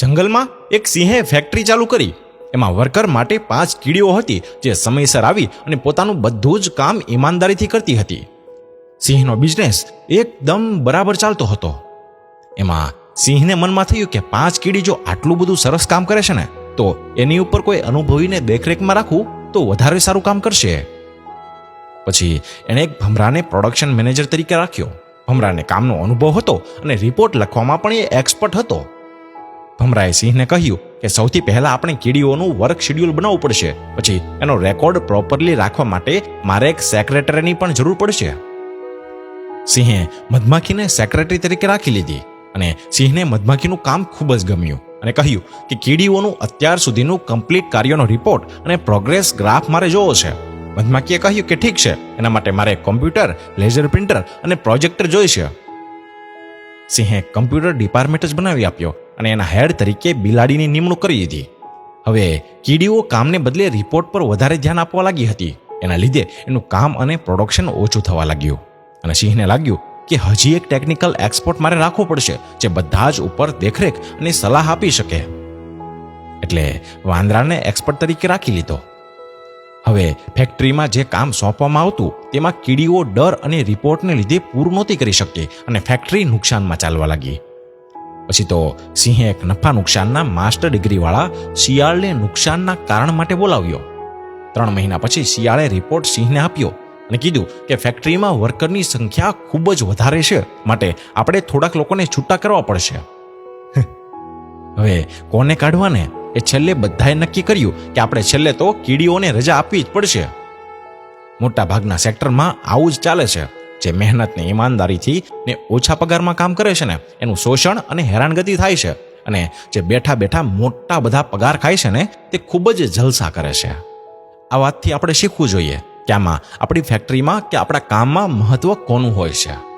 જંગલમાં એક સિંહે ફેક્ટરી ચાલુ કરી. એમાં વર્કર માટે પાંચ કીડીઓ હતી જે સમયસર આવી અને પોતાનું બધું જ કામ ઈમાનદારીથી કરતી હતી. સિંહનો બિઝનેસ એકદમ બરાબર ચાલતો હતો. એમાં સિંહને મનમાં થયું કે પાંચ કીડી જો આટલું બધું સરસ કામ કરે છે ને, તો એની ઉપર કોઈ અનુભવીને દેખરેખમાં રાખવું તો વધારે સારું કામ કરશે. પછી એણે એક ભમરાને પ્રોડક્શન મેનેજર તરીકે રાખ્યો. ભમરાને કામનો અનુભવ હતો અને રિપોર્ટ લખવામાં પણ એ એક્સપર્ટ હતો. ભમરાએ સિંહને કહ્યું કે સૌથી પહેલા આપણે કીડીઓનું વર્ક શેડ્યુલ બનાવવું પડશે. પછી એનો રેકોર્ડ પ્રોપરલી રાખવા માટે મારે એક સેક્રેટરીની પણ જરૂર પડશે. સિંહે મધમાખીને સેક્રેટરી તરીકે રાખી લીધી અને સિંહને મધમાખીનું કામ ખૂબ જ ગમ્યું અને કહ્યું કે કીડીઓનું અત્યાર સુધીનું કમ્પ્લીટ કાર્યનો રિપોર્ટ અને પ્રોગ્રેસ ગ્રાફ મારે જોવો છે. મધમાખીએ કહ્યું કે ઠીક છે, એના માટે મારે કોમ્પ્યુટર લેઝર પ્રિન્ટર અને પ્રોજેક્ટર જોઈશે. સિંહે કમ્પ્યુટર ડિપાર્ટમેન્ટ જ બનાવી આપ્યો. અને એના હેડ તરીકે બિલાડીની નિમણૂક કરી દીધી. હવે કીડીઓ કામને બદલે રિપોર્ટ પર વધારે ધ્યાન આપવા લાગી હતી. એના લીધે એનું કામ અને પ્રોડક્શન ઓછું થવા લાગ્યું. અને સિંહને લાગ્યું કે હજી એક ટેકનિકલ એક્સપર્ટ મારે રાખવો પડશે, જે બધા જ ઉપર દેખરેખ અને સલાહ આપી શકે. એટલે વાંદરાને એક્સપર્ટ તરીકે રાખી લીધો. હવે ફેક્ટરીમાં જે કામ સોંપવામાં આવતું, તેમાં કીડીઓ ડર અને રિપોર્ટને લીધે પૂરું નહોતી કરી શકતી અને ફેક્ટરી નુકસાનમાં ચાલવા લાગી. પછી તો સિંહે એક નફા નુકસાનના માસ્ટર ડિગ્રીવાળા શિયાળને નુકસાનના કારણ માટે બોલાવ્યો. ત્રણ મહિના પછી શિયાળે રિપોર્ટ સિંહને આપ્યો અને કીધું કે ફેક્ટરીમાં વર્કરની સંખ્યા ખૂબ જ વધારે છે, માટે આપણે થોડાક લોકોને છૂટા કરવા પડશે. હવે કોને કાઢવાને? એ છેલ્લે બધાએ નક્કી કર્યું કે આપણે છેલ્લે તો કીડીઓને રજા આપવી જ પડશે. મોટાભાગના સેક્ટરમાં આવું જ ચાલે છે. જે મહેનતને ઈમાનદારીથી ને ઓછા પગારમાં કામ કરે છે ને, એનું શોષણ અને હેરાનગતિ થાય છે અને જે બેઠા બેઠા મોટા બધા પગાર ખાય છે ને, તે ખૂબ જ જલસા કરે છે. આ વાતથી આપણે શીખવું જોઈએ કે આમાં આપણી ફેક્ટરીમાં કે આપણા કામમાં મહત્વ કોનું હોય છે?